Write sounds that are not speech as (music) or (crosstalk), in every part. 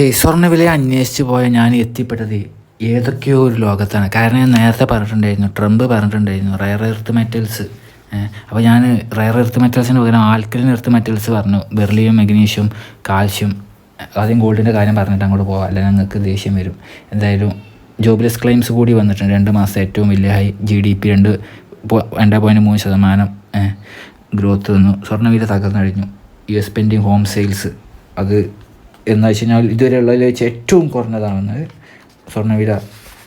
Gay സ്വർണവില അന്വേഷിച്ച് പോയ ഞാൻ എത്തിപ്പെട്ടത് ഏതൊക്കെയോ ഒരു ലോകത്താണ്. കാരണം ഞാൻ നേരത്തെ പറഞ്ഞിട്ടുണ്ടായിരുന്നു ട്രംപ് പറഞ്ഞിട്ടുണ്ടായിരുന്നു റയർ എർത്ത് മെറ്റൽസ് അപ്പോൾ ഞാൻ റയർ എർത്ത് മെറ്റൽസിന് പകരം ആൽക്കലിൻ എർത്ത് മെറ്റൽസ് പറഞ്ഞു. ബെർലിയും മെഗ്നീഷ്യം കാൽഷ്യം ആദ്യം ഗോൾഡിന്റെ കാര്യം പറഞ്ഞിട്ട് അങ്ങോട്ട് പോകാം അല്ലെങ്കിൽ ഞങ്ങൾക്ക് ദേഷ്യം വരും. എന്തായാലും ജോബ്ലെസ് ക്ലെയിംസ് കൂടി വന്നിട്ടുണ്ട്. രണ്ട് മാസം ഏറ്റവും വലിയ ഹൈ ജി ഡി പി രണ്ട് രണ്ട് പോയിന്റ് മൂന്ന് ശതമാനം ഗ്രോത്ത് വന്നു സ്വർണവില തകർന്നു കഴിഞ്ഞു U S pending home sales അത് എന്ന് വെച്ച് കഴിഞ്ഞാൽ ഇതുവരെ ഉള്ളതിൽ വെച്ച് ഏറ്റവും കുറഞ്ഞതാണ് സ്വർണവില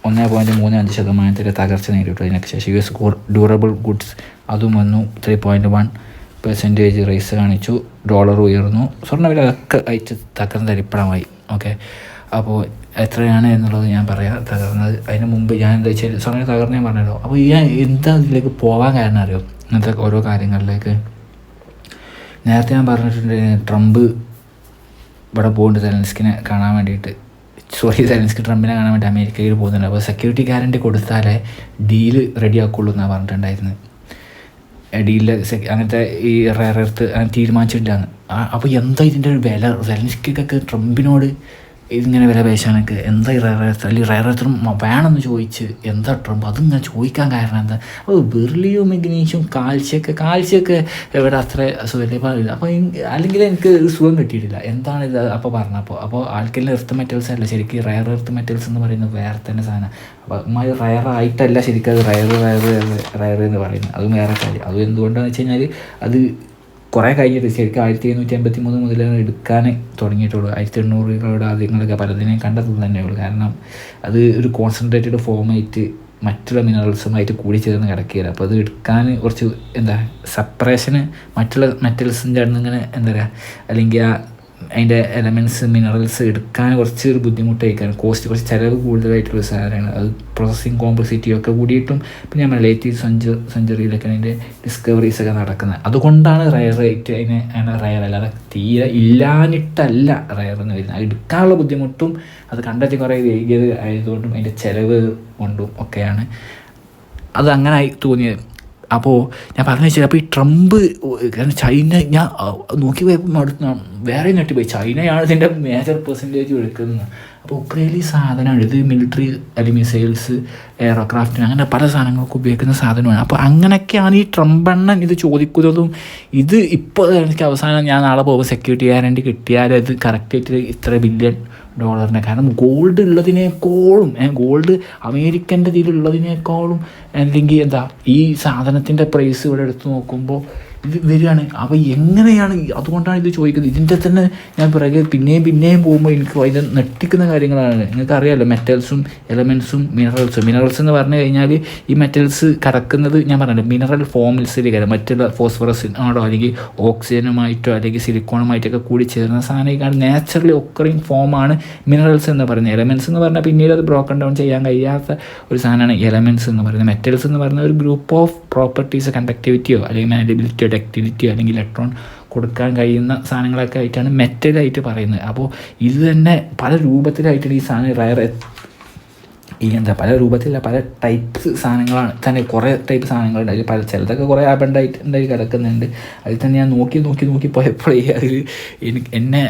ഒന്ന് പോയിന്റ് മൂന്ന് അഞ്ച് ശതമാനത്തിന്റെ തകർച്ച നേരിട്ടു. അതിനൊക്കെ ശേഷം യു എസ് ഡ്യൂറബിൾ ഗുഡ്സ് അതും വന്നു. Three point one percentage raise കാണിച്ചു. ഡോളർ ഉയർന്നു. സ്വർണവില ഒക്കെ അയച്ച് തകർന്ന തരിപ്പണമായി ഓക്കെ അപ്പോൾ എത്രയാണ് എന്നുള്ളത് ഞാൻ പറയാം. തകർന്നത് അതിന് മുമ്പ് ഞാൻ എന്താ വെച്ചാൽ സ്വർണം തകർന്ന് ഞാൻ പറഞ്ഞല്ലോ. അപ്പോൾ ഞാൻ എന്താ ഇതിലേക്ക് പോകാൻ കാരണം അറിയോ? ഇങ്ങനത്തെ ഓരോ കാര്യങ്ങളിലേക്ക്. നേരത്തെ ഞാൻ പറഞ്ഞിട്ടുണ്ട് ട്രംപ് ഇവിടെ പോകുന്നുണ്ട് സെലൻസ്കിനെ കാണാൻ വേണ്ടിയിട്ട്. സോറി സെലൻസ്കി ട്രംപിനെ കാണാൻ വേണ്ടി അമേരിക്കയിൽ പോകുന്നുണ്ട്. അപ്പോൾ സെക്യൂരിറ്റി ഗ്യാരണ്ടി കൊടുത്താലേ ഡീൽ റെഡി ആക്കുള്ളൂ എന്നാണ് പറഞ്ഞിട്ടുണ്ടായിരുന്നത്. ഡീലിൽ അങ്ങനത്തെ ഈ റയറെടുത്ത് അങ്ങനെ തീരുമാനിച്ചിട്ടില്ലാന്ന്. അപ്പോൾ എന്താ ഇതിന്റെ ഒരു വില? സെലൻസ്കിക്കൊക്കെ ട്രംപിനോട് ഇതിങ്ങനെ വില പേശാനൊക്കെ എന്താ ഈ റയറെടുത്ത് അല്ലെങ്കിൽ റയറെടുത്തും വേണമെന്ന് ചോദിച്ച് എന്താ ട്രംപ് അതിങ്ങനെ ചോദിക്കാൻ കാരണം എന്താ? അപ്പോൾ ബെർലിയോ മെഗ്നീഷ്യം കാൽസ്യമൊക്കെ കാൽസ്യമൊക്കെ ഇവിടെ അത്ര സുഖമില്ല. അപ്പോൾ അല്ലെങ്കിൽ എനിക്ക് സുഖം കിട്ടിയിട്ടില്ല. എന്താണ് ഇത് അപ്പോൾ പറഞ്ഞപ്പോൾ അപ്പോൾ ആൾക്കെല്ലാം എർത്ത് മെറ്റൽസ് അല്ല ശരിക്കും റയർ എർത്ത് മെറ്റൽസ് എന്ന് പറയുന്നത് വേറെ തന്നെ സാധനം. അപ്പോൾ അമ്മായി റയർ ആയിട്ടല്ല ശരിക്കും അത് റയർ റയർ റയർ എന്ന് പറയുന്നത്. അതും വേറെ കാര്യം. അത് എന്തുകൊണ്ടാണെന്ന് വെച്ച് കഴിഞ്ഞാൽ അത് കുറേ കഴിഞ്ഞിട്ട് ശരിക്കും ആയിരത്തി എഴുന്നൂറ്റി അമ്പത്തി മൂന്ന് മുതലാണ് എടുക്കാൻ തുടങ്ങിയിട്ടുള്ളൂ. ആയിരത്തി എണ്ണൂറുകളുടെ ആദ്യങ്ങളൊക്കെ പലതിനെയും കണ്ടെത്തുന്നത് തന്നെയുള്ളൂ. കാരണം അത് ഒരു കോൺസെൻട്രേറ്റഡ് ഫോമായിട്ട് മറ്റുള്ള മിനറൽസുമായിട്ട് കൂടി ചേർന്ന് കിടക്കുകയില്ല അപ്പോൾ അത് എടുക്കാൻ കുറച്ച് എന്താ സെപ്പറേഷന് മറ്റുള്ള മെറ്റൽസിന്റെ ഇങ്ങനെ എന്താ പറയുക അല്ലെങ്കിൽ ആ അതിന്റെ എലമെന്റ്സ് മിനറൽസ് എടുക്കാൻ കുറച്ച് ഒരു ബുദ്ധിമുട്ടായിരിക്കും കോസ്റ്റ് കുറച്ച് ചിലവ് കൂടുതലായിട്ടുള്ള സാധനമാണ് അത് പ്രോസസ്സിങ് കോംപ്ലക്സിറ്റി ഒക്കെ കൂടിയിട്ടും ഇപ്പം ഞാൻ ലേറ്റീവ് സെഞ്ചു സെഞ്ചുറിയിലൊക്കെ അതിന്റെ ഡിസ്കവറീസ് ഒക്കെ നടക്കുന്നത്. അതുകൊണ്ടാണ് റയർ റേറ്റ് അതിനെ അങ്ങനെ റയർ അല്ലാതെ തീരെ ഇല്ലാഞ്ഞിട്ടല്ല റയർ എന്ന് വരുന്നത്. അത് എടുക്കാനുള്ള ബുദ്ധിമുട്ടും അത് കണ്ടെത്തി കുറേ വൈകിയത് ആയതുകൊണ്ടും അതിന്റെ ചിലവ് കൊണ്ടും ഒക്കെയാണ്. അത് അങ്ങനെ തോന്നിയത്. അപ്പോൾ ഞാൻ പറഞ്ഞു വെച്ചാൽ അപ്പോൾ ഈ ട്രംപ് കാരണം ചൈന ഞാൻ നോക്കി പോയപ്പോൾ വേറെ പോയി ചൈനയാണ് ഇതിന്റെ മേജർ പെർസെന്റേജ് എടുക്കുന്നത്. അപ്പോൾ ഉക്രൈനിൽ സാധനം സാധനമാണ് ഇത് മിലിറ്ററി അല്ലെങ്കിൽ മിസൈൽസ് എയറോക്രാഫ്റ്റിന് അങ്ങനെ പല സാധനങ്ങൾക്ക് ഉപയോഗിക്കുന്ന സാധനമാണ്. അപ്പോൾ അങ്ങനെയൊക്കെയാണ് ഈ ട്രംപെണ്ണൻ ഇത് ചോദിക്കുന്നതും. ഇത് ഇപ്പോൾ എനിക്ക് അവസാനം ഞാൻ നാളെ പോകുമ്പോൾ സെക്യൂരിറ്റി ഗ്യാരണ്ടി കിട്ടിയാൽ അത് കറക്റ്റായിട്ട് ഇത്ര ബില്യൺ ഡോളറിന്റെ കാരണം ഗോൾഡ് ഉള്ളതിനേക്കാളും ഗോൾഡ് അമേരിക്കന്റെ ഇതിലുള്ളതിനേക്കാളും അല്ലെങ്കിൽ എന്താ ഈ സാധനത്തിന്റെ പ്രൈസ് ഇവിടെ എടുത്ത് നോക്കുമ്പോൾ വരികയാണ്. അപ്പോൾ എങ്ങനെയാണ് അതുകൊണ്ടാണ് ഇത് ചോദിക്കുന്നത്. ഇതിന്റെ തന്നെ ഞാൻ പിറകെ പിന്നെയും പിന്നെയും പോകുമ്പോൾ എനിക്ക് ഇത് നെട്ടിക്കുന്ന കാര്യങ്ങളാണ്. നിങ്ങൾക്ക് അറിയാമല്ലോ മെറ്റൽസും എലമെൻസും മിനറൽസും മിനറൽസ് എന്ന് പറഞ്ഞു കഴിഞ്ഞാൽ ഈ മെറ്റൽസ് കടക്കുന്നത് ഞാൻ പറഞ്ഞല്ലോ മിനറൽ ഫോമിൽസിലേക്കാണ് മറ്റുള്ള ഫോസ്ഫറസിനോടോ അല്ലെങ്കിൽ ഓക്സിജനുമായിട്ടോ അല്ലെങ്കിൽ സിലിക്കോണുമായിട്ടൊക്കെ കൂടി ചേർന്ന സാധനം നാച്ചുറലി ഒക്കറിങ് ഫോമാണ് മിനറൽസ് എന്ന് പറയുന്നത്. എലമെൻസ് എന്ന് പറഞ്ഞാൽ പിന്നീട് അത് ബ്രോക്കൺ ഡൗൺ ചെയ്യാൻ കഴിയാത്ത ഒരു സാധനമാണ് എലമെൻസ് എന്ന് പറയുന്നത്. മെറ്റൽസ് എന്ന് പറയുന്ന ഒരു ഗ്രൂപ്പ് ഓഫ് പ്രോപ്പർട്ടീസ് കണ്ടക്ടിവിറ്റിയോ അല്ലെങ്കിൽ മാനബിലിറ്റിയോ ഡക്ടിവിറ്റിയോ അല്ലെങ്കിൽ ഇലക്ട്രോൺ കൊടുക്കാൻ കഴിയുന്ന സാധനങ്ങളൊക്കെ ആയിട്ടാണ് മെറ്റലായിട്ട് പറയുന്നത്. അപ്പോൾ ഇത് തന്നെ പല രൂപത്തിലായിട്ടാണ് ഈ സാധനം റയർ ഈ എന്താ പല രൂപത്തിലുള്ള പല ടൈപ്സ് സാധനങ്ങളാണ്. തന്നെ കുറേ ടൈപ്പ് സാധനങ്ങളുണ്ട്. അതിൽ പല ചിലതൊക്കെ കുറേ ആബണ്ടായിട്ട് ഉണ്ടായി കിടക്കുന്നുണ്ട്. അതിൽ തന്നെ ഞാൻ നോക്കി നോക്കി നോക്കി പോയപ്പോഴേ അതിൽ എനിക്ക് എന്നെ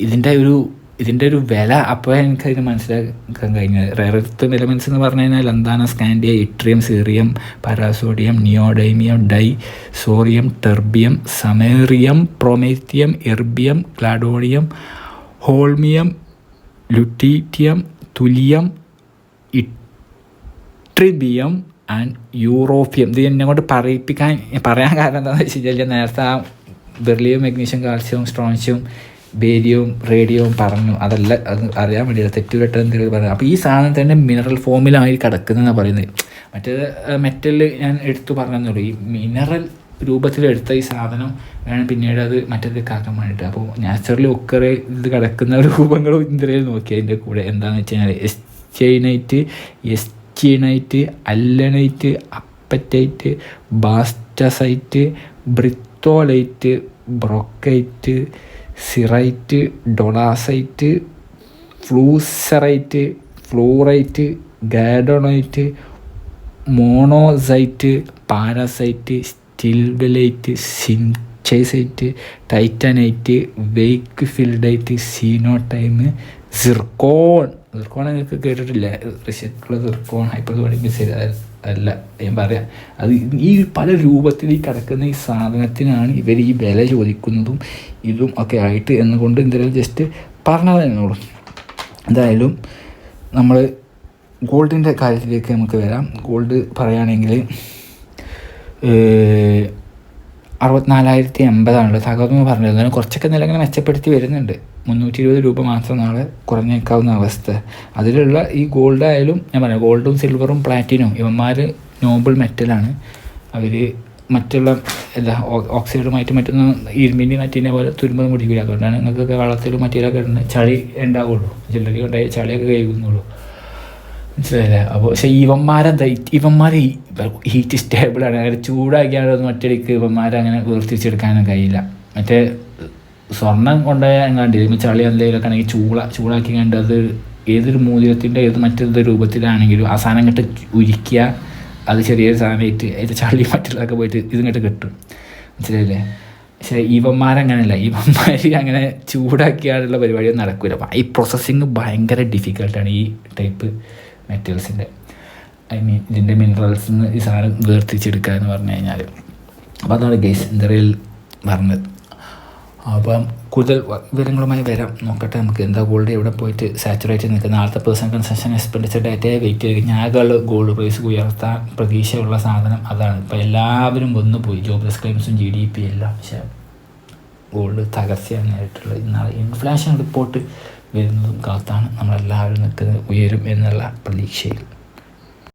ഇതിന്റെ ഒരു ഇതിന്റെ ഒരു വില അപ്പോൾ എനിക്കതിന് മനസ്സിലാക്കാൻ കഴിഞ്ഞത്. റെയർത്ത് എലമെന്റ്സ് എന്ന് പറഞ്ഞു കഴിഞ്ഞാൽ എന്താണ്? Scandium yttrium cerium praseodymium neodymium dysprosium terbium samarium promethium erbium gadolinium holmium lutetium thulium ytterbium and europium ഇത് എന്നെ കൊണ്ട് പറയിപ്പിക്കാൻ പറയാൻ കാരണം എന്താണെന്ന് വെച്ച് കഴിഞ്ഞാൽ നേരത്തെ ആ ബെർലിയം മഗ്നീഷ്യം കാൽസ്യവും സ്ട്രോൺഷ്യവും ബേരിയവും റേഡിയവും പറഞ്ഞു അതല്ല അത് അറിയാൻ വേണ്ടിയിട്ട് തെറ്റുകെട്ടെന്ന് എന്തെങ്കിലും പറഞ്ഞു. അപ്പോൾ ഈ സാധനം തന്നെ മിനറൽ ഫോമിലായി കിടക്കുന്നതെന്നാണ് പറയുന്നത്. മറ്റേത് മെറ്റലിൽ ഞാൻ എടുത്തു പറഞ്ഞെന്നുള്ളൂ ഈ മിനറൽ രൂപത്തിലെടുത്ത ഈ സാധനം വേണം പിന്നീട് അത് മറ്റേത് കാക്കാൻ വേണ്ടിയിട്ട്. അപ്പോൾ നാച്ചുറലി ഒക്കെ ഇത് കിടക്കുന്ന (laughs) രൂപങ്ങളും ഇന്ത്യയിൽ നോക്കി അതിന്റെ കൂടെ. എന്താണെന്ന് വെച്ച് കഴിഞ്ഞാൽ aeschynite aeschynite allanite apatite bastnasite britholite brockite cerite ഡൊണാസൈറ്റ് fluocerite fluorite gadolinite monazite parisite stillwellite synchysite titanite wakefieldite xenotime zircon. Zircon നിങ്ങൾക്ക് കേട്ടിട്ടില്ല? റഷ്യക്കുള്ള സിർക്കോൺ ഹൈപ്പർസോണിക് മിസൈൽ അല്ല ഞാൻ പറയാം. അത് ഈ പല രൂപത്തിൽ ഈ കിടക്കുന്ന ഈ സാധനത്തിനാണ് ഇവർ ഈ വില ചോദിക്കുന്നതും ഇതും ഒക്കെ ആയിട്ട് എന്നുകൊണ്ട് എന്തായാലും ജസ്റ്റ് പറഞ്ഞത് എന്നോളൂ എന്തായാലും നമ്മൾ ഗോൾഡിന്റെ കാര്യത്തിലേക്ക് നമുക്ക് വരാം. ഗോൾഡ് പറയുകയാണെങ്കിൽ അറുപത്തിനാലായിരത്തി എൺപതാണല്ലോ. തകർന്നു പറഞ്ഞിരുന്നത് കുറച്ചൊക്കെ നില ഇങ്ങനെ മെച്ചപ്പെടുത്തി വരുന്നുണ്ട്. മുന്നൂറ്റി ഇരുപത് രൂപ മാത്രം നാളെ കുറഞ്ഞേക്കാവുന്ന അവസ്ഥ. അതിലുള്ള ഈ ഗോൾഡ് ആയാലും ഞാൻ പറയാം ഗോൾഡും സിൽവറും പ്ലാറ്റിനും ഇവന്മാർ നോബിൾ മെറ്റലാണ് അവർ മറ്റുള്ള എന്താ ഓക്സൈഡുമായിട്ട് മറ്റൊന്നും ഇരുമ്പിന്റെ മറ്റിനെ പോലെ തുരുമ്പൊന്നും മുടിക്കില്ല അതുകൊണ്ടാണ് നിങ്ങൾക്കൊക്കെ വളത്തിലും മറ്റേലൊക്കെ ഇടുന്ന ചളി ഉണ്ടാവുള്ളൂ. ചില്ലറി ഉണ്ടായി ചളിയൊക്കെ കഴിക്കുന്നുള്ളൂ മനസ്സിലായില്ലേ? അപ്പോൾ പക്ഷേ ഇവന്മാരെന്താ ഇവന്മാർ ഹീറ്റ് സ്റ്റേബിളാണ് അങ്ങനെ ചൂടാക്കിയാൽ മറ്റടിക്ക് ഇവന്മാരങ്ങനെ വേർതിരിച്ചെടുക്കാനും കഴിയില്ല. മറ്റേ സ്വർണം കൊണ്ടുപോയാൽ എങ്ങാണ്ട് ചളി എന്തെങ്കിലുമൊക്കെ ആണെങ്കിൽ ചൂള ചൂടാക്കി കണ്ട് അത് ഏതൊരു മോതിരത്തിന്റെ ഏത് മറ്റൊരു രൂപത്തിലാണെങ്കിലും ആ സാധനം ഇങ്ങോട്ട് ഉരിക്കുക അത് ചെറിയൊരു സാധനമായിട്ട് അതിന്റെ ചളി മറ്റുള്ളതൊക്കെ പോയിട്ട് ഇതിങ്ങോട്ട് കിട്ടും. മനസ്സിലായില്ലേ? പക്ഷേ ഇവന്മാരങ്ങനെയല്ല ഇവന്മാർ അങ്ങനെ ചൂടാക്കിയാലുള്ള പരിപാടിയൊന്നും നടക്കില്ല ഈ പ്രോസസ്സിങ് ഭയങ്കര ഡിഫിക്കൽട്ടാണ് ഈ ടൈപ്പ് മെറ്റീരിയൽസിന്റെ ഐ മീൻ ഇതിന്റെ മിനറൽസ് ഈ സാധനം വേർതിരിച്ചെടുക്കുക എന്ന് പറഞ്ഞു കഴിഞ്ഞാൽ അപ്പോൾ അതാണ് ഗേസ് പറയുക പറഞ്ഞത്. അപ്പം കൂടുതൽ വിവരങ്ങളുമായി വരാം. നോക്കട്ടെ നമുക്ക് എന്താ ഗോൾഡ് എവിടെ പോയിട്ട് സാച്ചുറേറ്റ് നിൽക്കുന്ന നാളത്തെ പേഴ്സൺ കൺസെഷൻ എക്സ്പെൻഡിച്ചർ ഡേറ്റയെ വെയിറ്റ് ചെയ്ത് ഞാകൾ ഗോൾഡ് പ്രൈസ് ഉയർത്താൻ പ്രതീക്ഷയുള്ള സാധനം അതാണ്. ഇപ്പോൾ എല്ലാവരും വന്നു പോയി. ജോബ്ലെസ് ക്ലെയിംസും ജി ഡി പി എല്ലാം. പക്ഷേ ഗോൾഡ് തകർച്ചയാണ് നേരിട്ടുള്ളത്. ഇൻഫ്ലേഷൻ റിപ്പോർട്ട് വരുന്നതും കാത്താണ്. നമ്മളെല്ലാവരും നിൽക്കുന്നത് ഉയരും എന്നുള്ള പ്രതീക്ഷയിൽ.